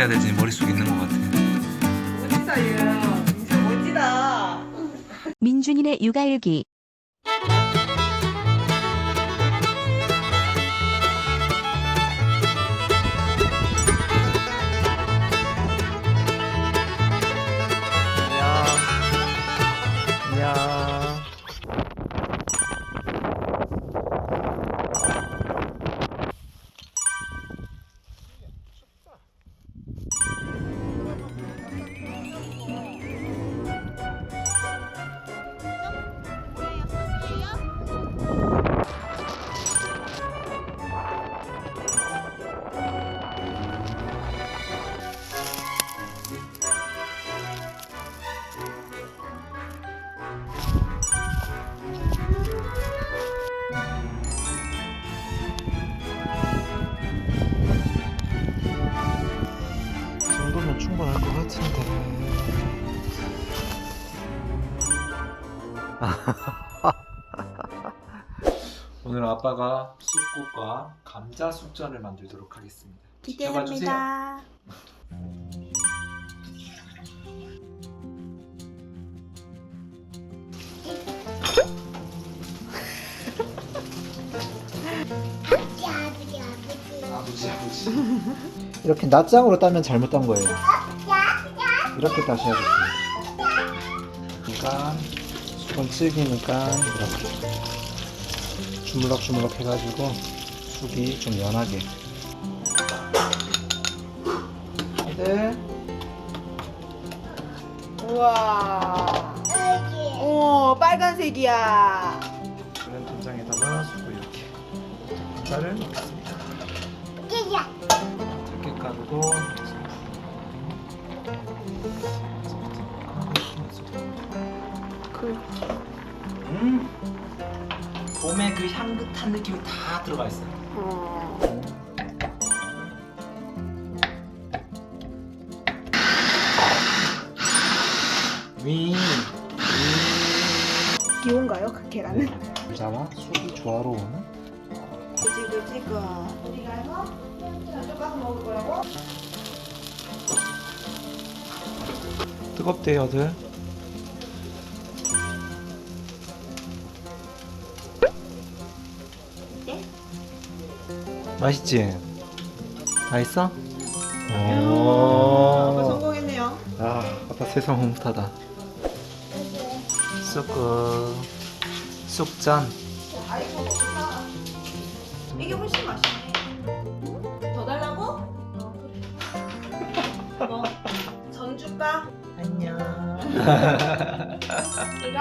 어떻게 해야 될지 머릿속에 있는 것 같아. 멋지다 얘 진짜 멋지다 민준이네 육아일기. 같은데. 오늘 아빠가 쑥국과 감자 숙전을 만들도록 하겠습니다. 주세요. 아버지 아버지. 이렇게 낱장으로 따면 잘못 딴 거예요. 이렇게 따셔야 돼요. 그러니까 수건 찌기니까 이렇게 주물럭주물럭 해가지고 쑥이 좀 연하게. 아들 우와 오 빨간색이야 그런 된장에다가 쑥을 이렇게 감자를 넣겠습니다. 들깨가루도 음, 봄의 그 향긋한 느낌이 다 들어가 있어요. 위, 위. 귀여운가요 그 계란은? 감자와 쑥이 조화로운 그지 그지 그 우리가 이거 저쪽 가서 먹을 거라고? 뜨겁대요, 아들. 맛있지? 맛있어? 아빠 오. 성공했네요 아, 아빠 세상 흐뭇하다. 쑥국, 쑥전. 아이고 좋다 이게 훨씬 맛있네 더 달라고? 뭐? 전 줄까? 안녕. 이거?